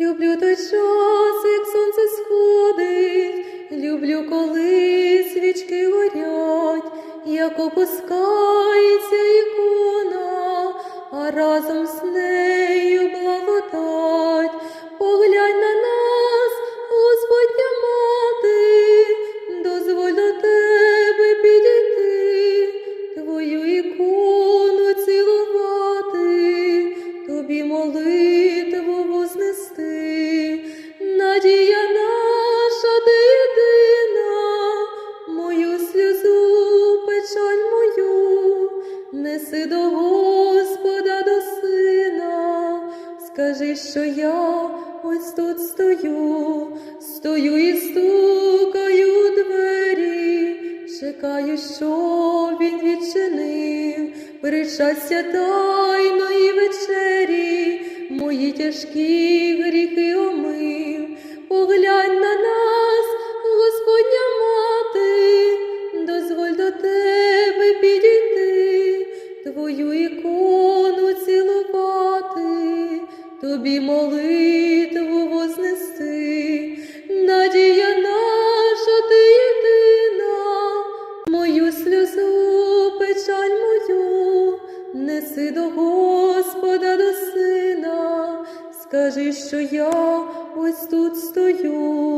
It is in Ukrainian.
Люблю той час, як сонце сходить, люблю, коли свічки горять, як опускається ікона, а разом з нею неси до Господа до сина, скажи, що я ось тут стою, стою і стукаю у двері, чекаю, що він відчинив, причастя тайної вечері, мої тяжкі гріхи омив, ікону цілувати, тобі молитву вознести, надія наша ти єдина, мою сльозу, печаль мою, неси до Господа до сина, скажи, що я ось тут стою.